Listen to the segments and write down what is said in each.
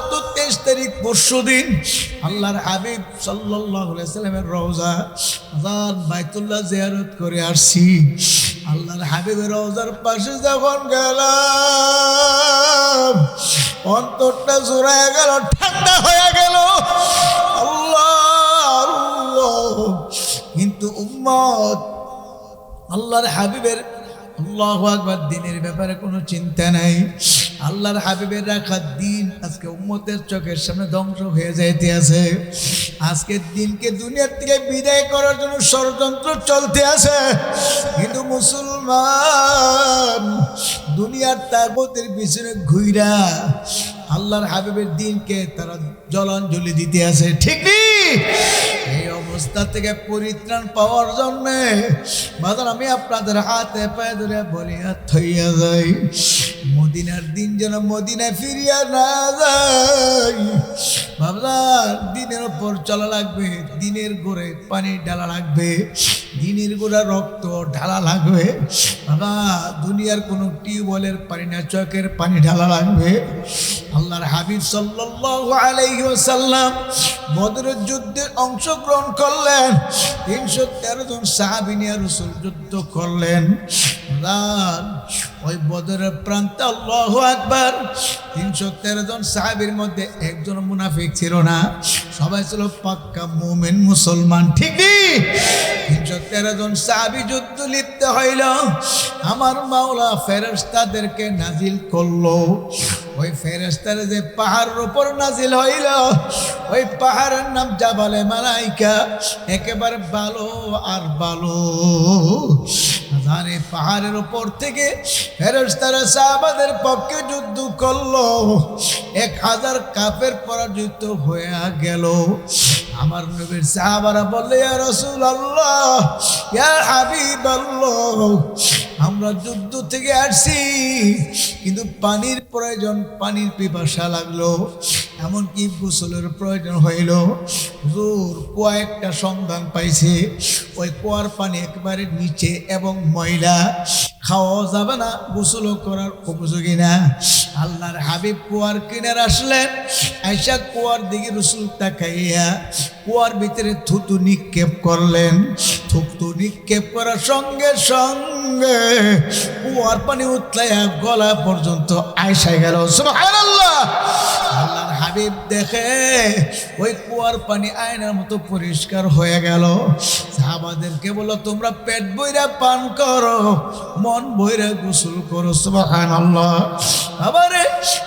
গত তেইশ তারিখ পরশু দিন আল্লাহর হাবিব সাল্লামের রওজা আজান বাইতুল্লাহ জিয়ারত করে আসছি। আল্লাহর হাবিবের রওজার পাশে যখন গেলাম, অন্তরটা জোড়ায় গেল, ঠান্ডা হয়ে গেল। আল্লাহ কিন্তু উম্মত, আল্লাহর হাবিবের আল্লাহ আকবার দিনের ব্যাপারে কোনো চিন্তা নাই। আল্লাহর হাবিবের রাখা দিন আজকে উম্মতের চোখের সামনে ধ্বংস হয়ে যাইতে আছে। আজকের দিনকে দুনিয়ার থেকে বিদায় করার জন্য ষড়যন্ত্র চলতে আছে। কিন্তু মুসলমান দুনিয়ার তাগতের পিছনে ঘুইরা আল্লাহর হাবিবের দিনকে তারা জলাঞ্জলি দিতে আছে। ঠিক নেই? অবস্থা থেকে পরিত্রাণ পাওয়ার জন্য বাজার আমি আপনাদের হাতে পায়ে ধরে বলিয়া থইয়া যাই। মদিনার দিন যেন মদিনায় ফিরিয়া না যাই। বাবলার দিনের ওপর চলা লাগবে, দিনের গোড়ে পানি ডালা লাগবে। দিনের গোড়া রক্ত ঢালা লাগবে। বাবা, দুনিয়ার কোনো টিউবওয়েলের পানি না, চকের পানি ঢালা লাগবে। আল্লাহর হাবিব সাল্লাল্লাহু আলাইহি বদরের যুদ্ধে অংশগ্রহণ করলেন। তিনশো তেরো জন সাহাবিনিয়া রসুল যুদ্ধ করলেন। রাত ওই বদরের প্রান্তে আল্লাহ আকবার। তিনশো তেরো জন সাহাবির মধ্যে একজন মুনাফিক ছিল না। সবাই ছিল পাক্কা মুমিন মুসলমান ঠিকই তিনশো তেরো জন সাহাবি যুদ্ধ লিপ্ত হইল। আমার মাওলা ফেরেস্তাদেরকে নাজিল করল। ওই ফেরেস্তারে যে পাহাড়ের উপর নাজিল হইল, ওই পাহাড়ের নাম জাবালে মালাইকা, একেবারে বালো আর ভালো জানে পাহাড়ের উপর থেকে ফেরস্তারা সাহাবাদের পক্ষে যুদ্ধ করল। এক হাজার কাপের পরাজিত হয়ে গেল। আমার নবীর সাহাবারা বললে রসুল আল্লাহ হাবিব আল্লাহ আমরা যুদ্ধ থেকে আসছি। কিন্তু পানির প্রয়োজন, পানির পিপাসা লাগল। এমনকি গোসলের প্রয়োজন হইল। হুজুর কুয়া একটা সন্ধান পাইছে। ওই কুয়ার পানি একেবারে নিচে এবং ময়লা। খাওয়া যাবে না গোসল করার উপযোগী না। আল্লাহর হাবিব কুয়ার কিনার আসলেন। আইসা কুয়ার দিকে রসুল তাকাইয়া কুয়ার ভিতরে থুতু নিক্ষেপ করলেন। থুতু নিক্ষেপ করার সঙ্গে সঙ্গে কুয়ার পানি উতলাইয়া গলা পর্যন্ত আইসা গেল। সুবহানাল্লাহ। আল্লাহর হাবিব দেখে ওই কুয়ার পানি আয়নার মতো পরিষ্কার হয়ে গেল। সাহাবাদেরকে বলো তোমরা পেট বইরা পান করো, মন বইরা গোসল করো। সুবাহান আল্লাহ আবারে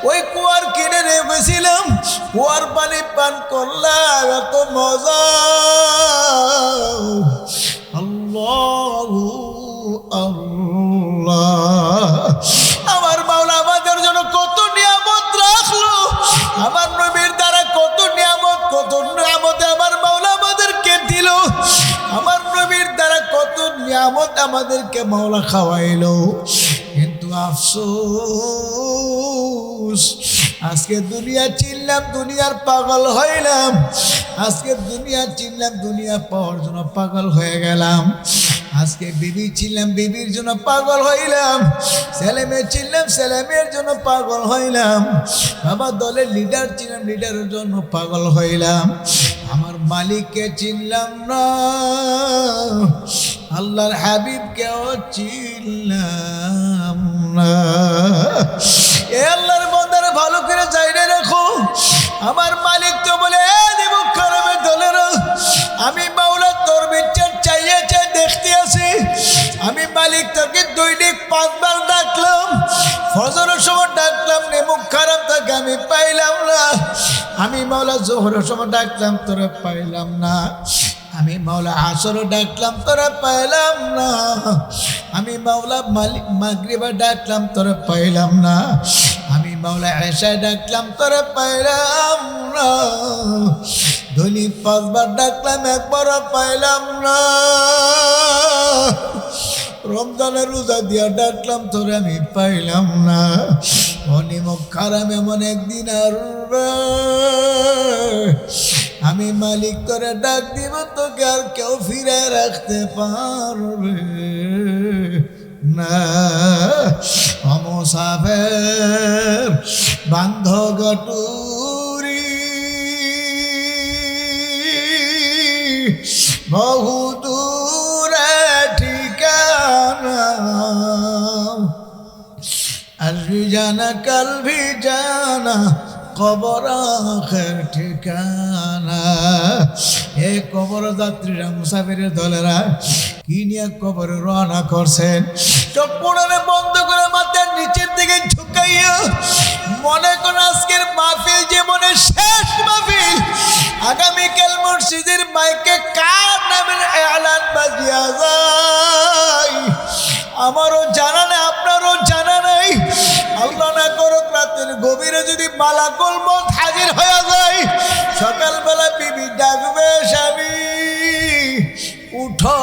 ওই কুয়ার কিনে রেখেছিলাম কুয়ার পানি পান করলাম এত মজা। আল্লাহ আল্লাহ। আমার মাওলা আমাদের জন্য কত নিয়ামত রাখল। আমার নবীর দ্বারা কত নিয়ামত কত নিয়ামত আমার মাওলা আমাদেরকে দিল। আমার নবীর দ্বারা কত নিয়ামত আমাদেরকে মাওলা খাওয়াইলো। কিন্তু আফসোস, আজকে দুনিয়া চিনলাম, দুনিয়ার পাগল হইলাম। আজকে দুনিয়া চিনলাম, দুনিয়া পাওয়ার জন্য পাগল হয়ে গেলাম। আজকে বিবি ছিলাম, বিবির জন্য পাগল হইলাম। ছেলে ছিলাম জন্য পাগল হইলাম। বাবা দলের লিডার ছিলাম লিডারের জন্য পাগল হইলাম। আমার মালিককে চিনলাম না, আল্লাহর হাবিবকেও চিনলাম না। এ আল্লাহর বন্দারে ভালো করে চাইলে রাখো। আমার মালিক তো বলে, "এ দিবুক দলের, আমি মাওলা তোর বিচার চাই দেখতে আসি। আমি মালিক তোকে দৈনিক পাঁচবার ডাকলাম। ফজরের সময় ডাকলাম নিমুখ খারাপ তাকে আমি পাইলাম না। আমি মাওলা জোহরের সময় ডাকলাম, তোরা পাইলাম না। আমি মাওলা আসর ডাকলাম, তোরা পাইলাম না। আমি মাওলা মালিক মাগরিবা ডাকলাম, তোরা পাইলাম না। আমি মাওলা এসায় ডাকলাম, তোরা পাইলাম না। ধনী পাঁচবার ডাকলাম একবার পাইলাম না। রমজানের রোজা দিয়া ডাকলাম, তোরে আমি পাইলাম না। অনিমক খারাপ এমন একদিন আর আমি মালিক তোরে ডাক দিব, তোকে আর কেউ ফিরে রাখতে পারবে না। অমসাফের বান্ধ গটু বহু দূরে ঠিকানা। আসবি জানা কালভি জানা, কবর আখের ঠিকানা। এ কবর যাত্রীরা মুসাফিরের দলেরা, কি নিয়ে কবর রওনা করছেন? চপ্পড়ানে বন্ধ করে মাথার নিচের দিকে ঝুঁকাইয়া মনে কোন আজকের মাহফিল জীবনের শেষ মাহফিল। আগামীকাল মসজিদের মাইকে কার নামের এলান বাজিয়া যায়? আমারও জানা নেই, আপনারও জানা নেই। আল্লাহ না করুক রাতের গভীরে যদি মালাকুল মত হাজির হয়ে যায়। সকালবেলা বিবি ডাকবে, স্বামী, উঠো।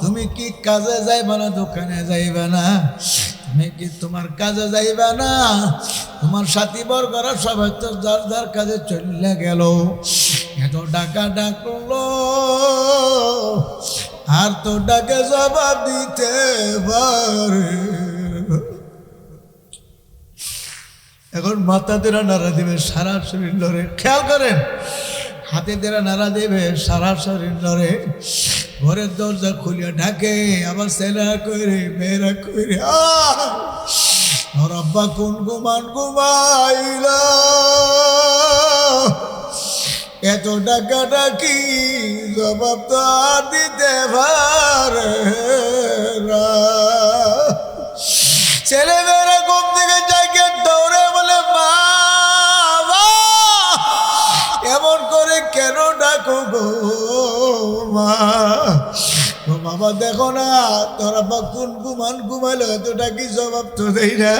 তুমি কি কাজে যাইবা না, দোকানে যাইবে না? তুমি কি তোমার কাজে যাইবে না? তোমার সাথী বর্গরা সবাই তো যার যার কাজে চলে গেল। এত ডাকা ডাকলো, আর তো ডাকে জবাব দিতে পারে। এখন মাথা দেরা নাড়া দেবে, সারা শরীর লড়ে খেয়াল করেন, হাতে দেরা নাড়া দেবে, সারা শরীর লড়ে ঘরের দরজা খুলিয়া ঢাকে আবার ছেলেরা কইরে, মেয়েরা! ওর আব্বা কোন ঘুমান ঘুমাইলা এত টাকা ডাকি জবাব তো আর দিতে পারে। ছেলেমেয়েরা মা, ও বাবা দেখো না, তোরা বা কোন গুমান ঘুমালো এত ডাকি জবাব তো দেই না?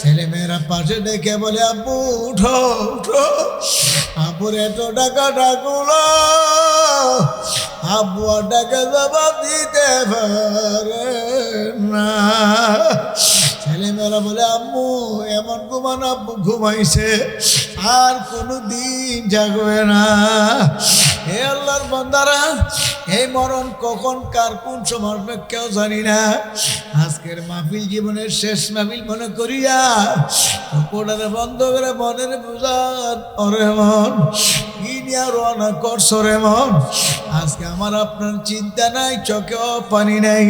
ছেলে মেয়েরা পাশে ডেকে বলে, আব্বু, উঠো উঠো, আব্বুর এত টাকা ডাকুলো আর ডাকে জবাব দিতে পারে না। ছেলেমেয়েরা বলে, আম্মু, এমন ঘুমান আব্বু ঘুমাইছে, আর কোনো দিন জাগবে না। হে আল্লাহর বন্দারা, এই মরণ কখন, কার কোন সময় কেউ জানি না। আজকের মাহফিল জীবনের শেষ মাহফিল মনে করিয়া কোটারে বন্ধ করে মনের বুঝান মন, কি নিয়ে রওনা করছ রে মন? আজকে আমার আপনার চিন্তা নাই, চোখেও পানি নাই।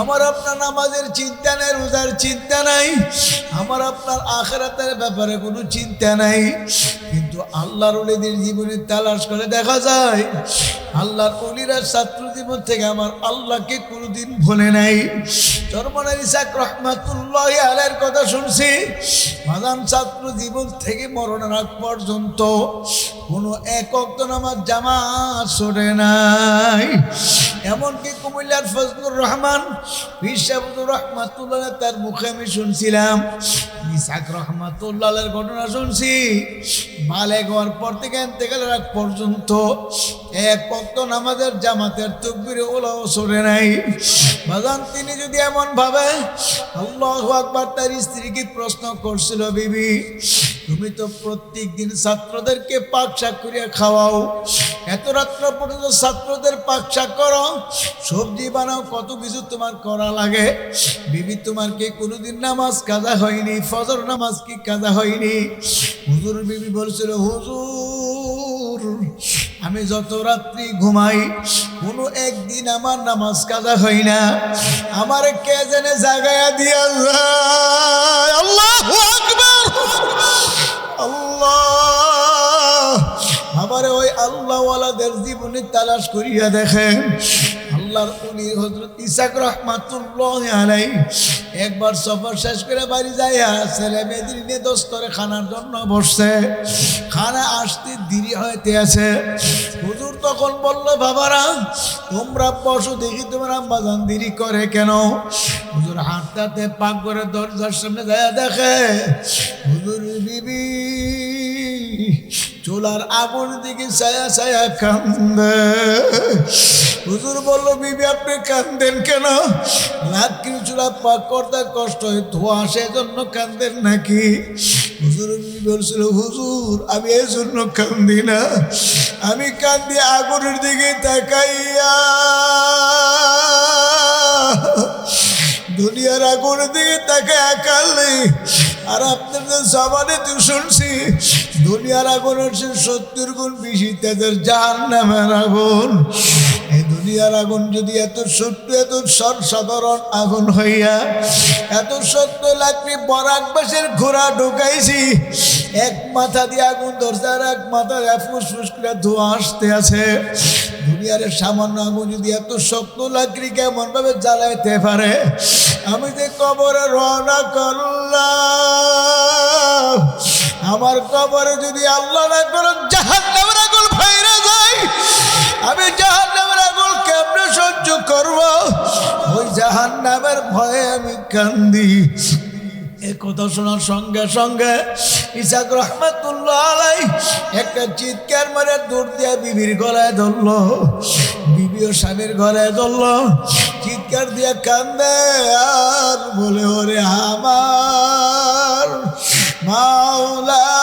আমার আপনার নামাজের চিন্তা নাই, রোজার চিন্তা নাই। আমার আপনার আখেরাতের ব্যাপারে কোনো চিন্তা নাই। কিন্তু আল্লাহর অলিদের জীবনে তালাশ করে দেখা যায় আল্লাহর অলিরা ছাত্র জীবন থেকে আমার আল্লাহকে কোনোদিন ভুলে নাই। চরমনের ইসাক রহমাতুল্লাহ আলের কথা শুনছি। মাদান ছাত্র জীবন থেকে মরণের আগ পর্যন্ত কোনো একক তো নামাজ জামাত সরে নাই। এমনকি কুমিল্লার ফজলুর রহমান বিশাবুর রহমাতুল্লাহ তার মুখে আমি শুনছিলাম। ইসাক রহমাতুল্লাহের ঘটনা শুনছি। বালেগ হওয়ার পর থেকে এতেকালের আগ পর্যন্ত এক পক্ত নামাজের জামাতের তকবিরে ওলাও সরে নাই। বাজান, তিনি যদি এমন ভাবে আল্লাহ আকবার তার স্ত্রীকে প্রশ্ন করছিল, বিবি, তুমি তো প্রত্যেক দিন ছাত্রদেরকে পাক শাক করিয়া খাওয়াও। এত রাত্র পর্যন্ত ছাত্রদের পাক শাক করো। সবজি বানাও, কত কিছু তোমার করা লাগে। বিবি, তোমার কি কোনোদিন নামাজ কাজা হয়নি? ফজর নামাজ কি কাজা হয়নি? হুজুর বিবি বলছিল, হুজুর আমি যত রাত্রি ঘুমাই, কোনো একদিন আমার নামাজ কাজা হই না। আমার কে জেনে জাগায়া দিয়া আল্লাহ আল্লাহ আল্লাহ। আমার ওই আল্লাহওয়ালাদের জীবনে তালাশ করিয়া দেখেন, আল্লাহর উনি হজরত ইসাক রহমাতুল্লাহ আলাই একবার সফর শেষ করে বাড়ি যাইয়া ছেলে মেয়েদের দোস্তরে খানার জন্য বসছে। খানা আসতে দেরি হইতে আছে। হুজুর তখন বলল, বাবারা, তোমরা বসো দেখি তোমার আম্বাজান দেরি করে কেন? হুজুর হাঁটতে পাক করে দরজার সামনে যায় দেখে, হুজুর বিবি চুলার আগুন দিকে ছায়া ছায়া কান্দে। হুজুর বলল, বিবি, আপনি কান্দেন কেন? লাকড়ি চুলা পাক করতে কষ্ট হয়, ধোয়া সেজন্য কান্দেন নাকি? হুজুর বলছিল, হুজুর, আমি এই জন্য কান্দি না। আমি কান্দি আগুনের দিকে তাকাইয়া। দুনিয়ার আগুনের দিকে তাকে একাল নেই আর আপনাদের তো সবারই তো শুনছি, দুনিয়ার আগুন হচ্ছে সত্তর গুণ বেশি তাদের জাহান নামের আগুন। এই দুনিয়ার আগুন যদি এত সত্য, এত সাধারণ আগুন হইয়া, এত সত্য লাগবে বরাক বাসের ঘোড়া ঢুকাইছি, এক মাথা দিয়ে আগুন ধরছে আর এক মাথা দিয়ে ফুসফুস করে ধোঁয়া আসতে আছে। দুনিয়ার সামান্য আগুন যদি এত শক্ত লাকড়ি কেমন ভাবে জ্বালাইতে পারে? আমি যে কবরে রওনা করলাম, আমার কবরে যদি আল্লাহ না করে জাহান নামের আগুন ভাইরা যায়, আমি জাহান নামের আগুন কেমনে সহ্য করব? ওই জাহান নামের ভয়ে আমি কান্দি। এ কথা শোনার সঙ্গে সঙ্গে ইসাক রহমাতুল্লাহ আলাই একটা চিৎকার মারে দূর দিয়ে বিবির গলায় ধরলো ও স্বামীর গলায় ধরল, চিৎকার দিয়ে কান্দে, আর বলে, ওরে আমার মাওলারা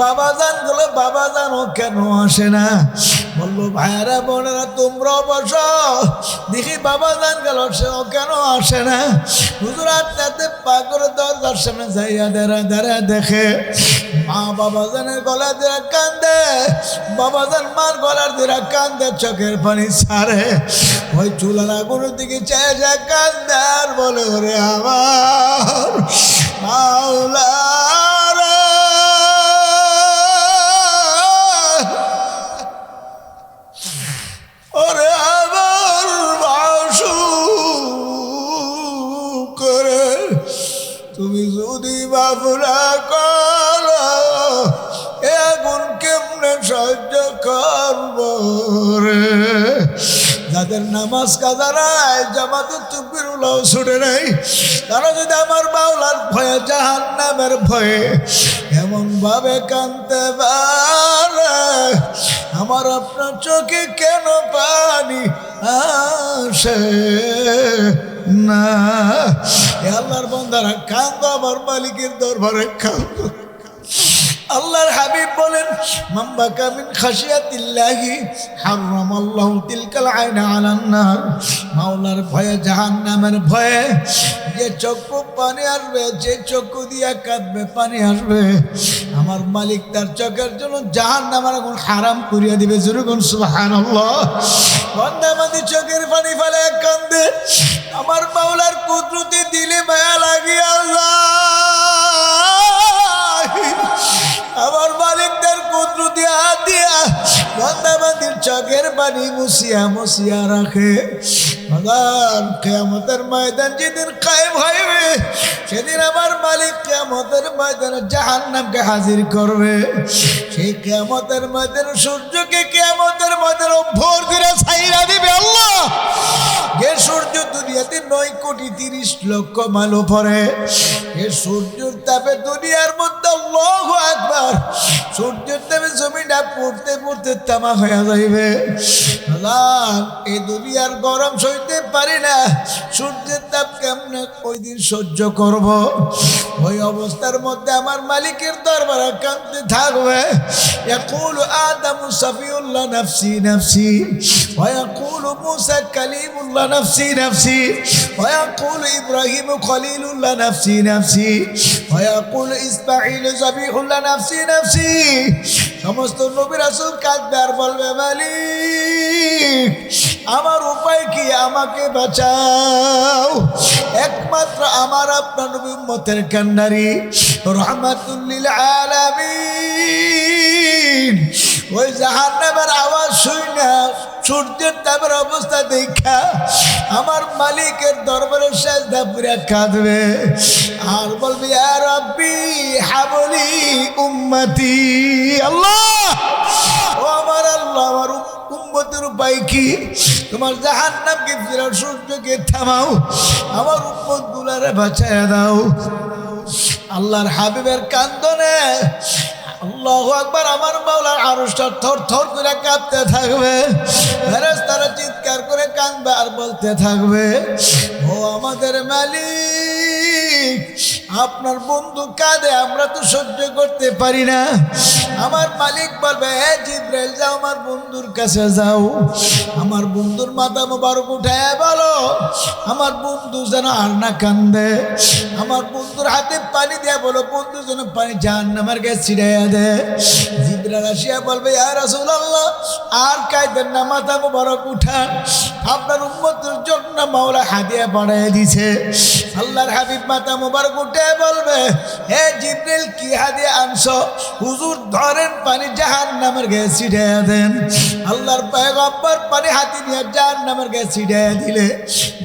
বাবা জান বলে বাবা জানো কেন আসে না? বলল, ভাইয়ারা, বোনেরা, তোমরা বসো দেখি বাবা জান গেল, সে ও কেন আসে না? হুজুর আত্মাতে পাগর দরজার সামনে যাইয়া দাঁড়া দাঁড়া দেখে মা বাবা জানের গলা দিয়ে কান্দে বাবা জান মার গলার দিয়ে কান্দে, চোখের পানি ছাড়ে, ওই চুলার আগুনের দিকে চায় যায় কান্দে আর বলে, ওরে আমার মাওলারা যদি কর এ কেমনে সহ্য করব রে? যাদের নামাজ কাজা নাই, জামাতে তুপিরুলাও ছুটে নাই, তারা যদি আমার বাউলার ভয়ে জাহান নামের ভয়ে এমন ভাবে কানতে পারে আমার আপনার চোখে কেন পানি আসে না? আল্লাহর বন্ধারা কান্দ আমার মালিকের দরবারে কান্দ আল্লাহর হাবিব বলেন মাম্বাকা মিন খাশিয়াতিল্লাহি হারামাল্লাহু তিলকাল আইনা আলান নার। মাওলার ভয়ে, জাহান্নামের ভয়ে যে চক্ষু পানি আসবে, যে চক্ষু দিয়া কাঁদবে, পানি আসবে। আমার মালিক তার চোখের জন্য জাহান্নামের আগুন হারাম করিয়া দিবে। জুরুগুন সুবহানাল্লাহ। বন্দাবাদি চোখের পানি ফেলে কান্দে আমার মাওলার কুদরতি দিলে মায়া লাগিয়া আমার মালিকদের কুদরতি হাত দিয়া বন্দাবাদির চোখের মুসিয়া মুসিয়া রাখে। ময়দান যেদিন কায়েম হইবে, সেদিন আমার মালিক ময়দানে জাহান্নামকে হাজির করবে। সেই কেয়ামতের ময়দানে সূর্যকে কেয়ামতের ময়দানে ভোর করে ছাইরা দিবে আল্লাহ। যে সূর্য দুনিয়াতে নয় কোটি তিরিশ লক্ষ মাইল পরে এ সূর্যের তাপে দুনিয়ার মধ্যে লোক একবার সূর্যের তাপে জমিটা পড়তে পড়তে তামা হয়ে যাইবে আল্লাহ, এই দুনিয়ার গরম সইতে পারি না সূর্যের তাপ কেমনে ওই দিন সহ্য করব ওই অবস্থার মধ্যে আমার মালিকের দরবারে কাঁদতে থাকবে يقول آدم صفي الله نفسي نفسي ويقول موسى كليم الله نفسي نفسي ويقول إبراهيم خليل الله نفسي نفسي ويقول إسماعيل ذبيح الله نفسي نفسي সমস্ত নবীর রাসূল কাঁদবে আর বলবে, মালিক, আমার উপায় কি? আমাকে বাঁচাও। একমাত্র আমার আপনার নবী মতের কান্নারি। রহমাতুল্লিল আলামিন। ওই জাহান্নামের আওয়াজ শুই না, সূর্যের তাপের অবস্থা দেখা। আমার মালিকের দরবারে সাজদা পুরা কাঁদবে। আর বলবি আর রব্বি, হাবলি উম্মতি। আল্লাহ! ও আমার আল্লাহ, আমার উম্মতের উপায় কি? তোমার জাহান্নামকে ফিরাও সূর্যকে থামাও, আমার উম্মত গুলারে বাঁচায় দাও। আল্লাহর হাবিবের কান্দনে আল্লাহ আকবার, আমার মাওলার আরশটা থর থর করে কাঁপতে থাকবে। ফেরেশতারা চিৎকার করে কাঁদবে আর বলতে থাকবে, ও আমাদের মালিক আপনার বন্ধু কাঁদে, আমরা তো সহ্য করতে পারি না। আমার মালিক বলবে, হে জিব্রাইল, যাও আমার বন্ধুর কাছে যাও। আমার বন্ধুর মাথা মোবারক উঠায় বলো। আমার বন্ধু যেন আর না কান্দে। আমার বন্ধুর হাতে পানি দেয়া বলো, বন্ধু যেন পানি জান আমার কাছে ছিড়াইয়া দে জিব্রাইল আসিয়া বলবে, ইয়া রাসূলুল্লাহ, আর কাইদেন না মাথা মোবারক উঠান। আপনার উম্মতের জন্য মাওলা হাদিয়া বাড়াইয়া দিছে। আল্লাহর হাবিব মাথা মোবারক উঠে বলবে, হে জিব্রাইল কি হাদিয়া আনছো? হুজুর ধরেন পানি জাহান নামের গায়ে ছিটাইয়া দেন। আল্লাহর পয়গম্বর পানি হাতি নিয়ে জাহান নামের গায়ে ছিটাইয়া দিলে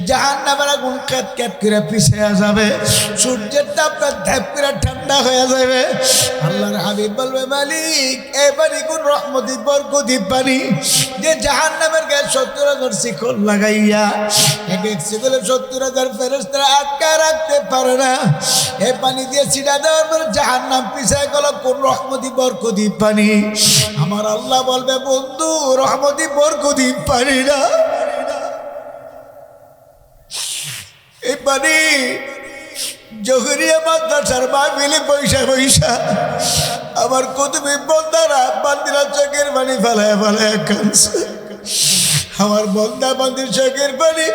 জাহান নামের আগুন ক্যাট ক্যাট করে পিছিয়ে যাবে। সূর্যের তাপটা ধ্যাপ করে ঠান্ডা হয়ে যাবে। আল্লাহর হাবিব বলবে, মালিক এই পানি কোন রহমতি, বরকতি পানি যে জাহান নামের গায়ে সত্তর হাজার শিকল লাগাইয়া, এক এক শিকলে সত্তর হাজার ফেরস্তারা আটকা রাখতে পারে না। এই পানি দিয়ে ছিটা দেওয়ার পরে জাহান নাম পিছায় গেল, কোন রহমতি বরকতি পানি? আমার আল্লাহ বলবে, বন্ধু, রহমতি বরকতি পানি না। এই পানি জহরিয়া মাদ্রাসার মাহফিলে পয়সা পয়সা আমার কুতুবি বন্দারা বান্দিরা চোখের পানি ফেলায় ফেলায় আমার বন্দা বান্দির চোখের পানি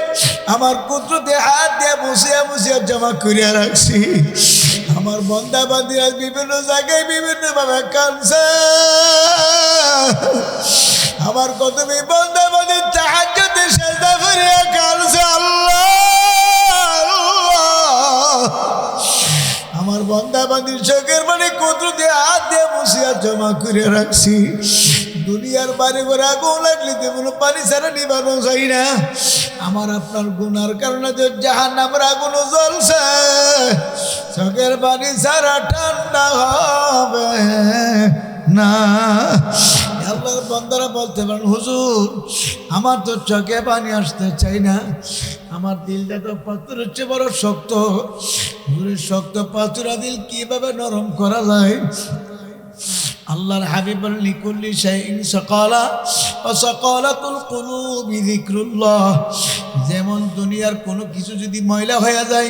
আমার কুতুতে হাত দিয়ে মুছিয়া মুছিয়া জমা করিয়া রাখছি। আমার বন্দা বান্দিরা বিভিন্ন জায়গায় বিভিন্ন ভাবে কানছে আমার কুতুবি বন্দা বান্দির সাহায্যতে সেজদা করিয়া কানছে আল্লাহ আমার বন্দা বান্দির চোখের মানে কুদ্রু দিয়ে হাত দিয়ে বসিয়া জমা করে রাখছি। দুনিয়ার বাড়ি করে আগুন লাগলে তেমন পানি ছাড়া নিবানো যাই না। আমার আপনার গুনার কারণে যে জাহান নামের আগুনও জ্বলছে, চোখের পানি ছাড়া ঠান্ডা হবে না। আল্লাহর বন্দারা বলতে পারেন, হুজুর, আমার তো চোখে পানি আসতে চাই না। আমার দিলটা তো পাথরের চেয়ে বড় শক্ত। হুজুরের শক্ত পাথরা দিল কীভাবে নরম করা যায়? আল্লাহর হাবিব লিকুল্লি শাইইন সাকালা ওয়া সাকালাতুল কুলুবি যিকরুল্লাহ। যেমন দুনিয়ার কোনো কিছু যদি ময়লা হয়ে যায়,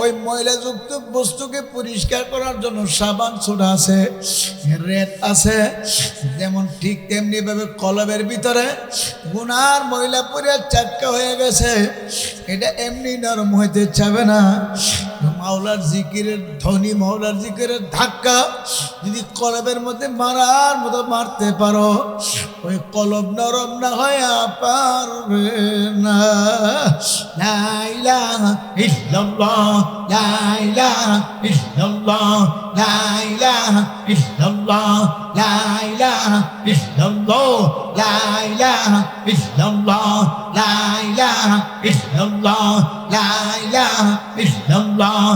ওই ময়লাযুক্ত বস্তুকে পরিষ্কার করার জন্য সাবান সোডা আছে, রেত আছে, যেমন ঠিক তেমনি ভাবে কলবের ভিতরে গুনার ময়লা পরে চাটকা হয়ে গেছে, এটা এমনি নরম হইতে চাবে না। মাওলার জিকিরের ধ্বনি, মাওলার জিকিরের ধাক্কা। যদি কলবের মধ্যে মারার মতো মারতে পারো, ওই কলব নরম না হয় পারবে না। লা ইলাহা ইল্লাল্লাহ, লা ইলাহা ইল্লাল্লাহ, লা ইলাহা ইল্লাল্লাহ, লা ইলাহা ইল্লাল্লাহ, লা ইলাহা ইল্লাল্লাহ, লা ইলাহা ইল্লাল্লাহ, লা ইলাহা ইল্লাল্লাহ।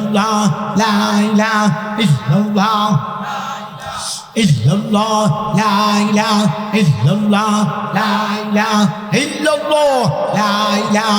illallah, la ilaha illallah. la الله لا إله إلا الله la إله إلا الله لا la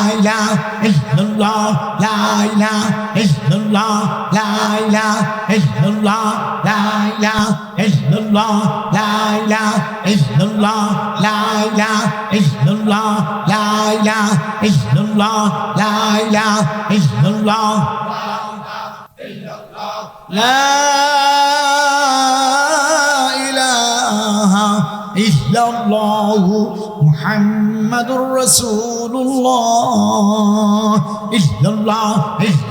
ilaha illallah la ilaha illallah la ilaha illallah la ilaha illallah la ilaha illallah la ilaha illallah la ilaha illallah la ilaha illallah la إله إلا الله محمد الله إلا الله إلا الله إلا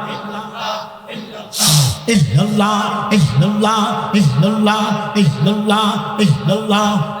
illallah, illallah, law, illallah, illallah, law.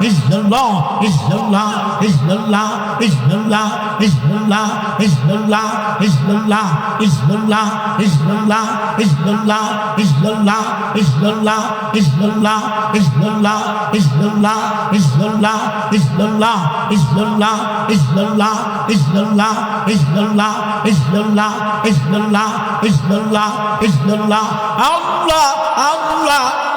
Is Allah. Is Allah. Is Allah. Is Allah. Is Allah. Is Allah. Is illallah illallah illallah Is illallah illallah illallah illallah illallah Is illallah illallah illallah illallah illallah Is illallah illallah illallah illallah illallah Is illallah illallah illallah Allah Allah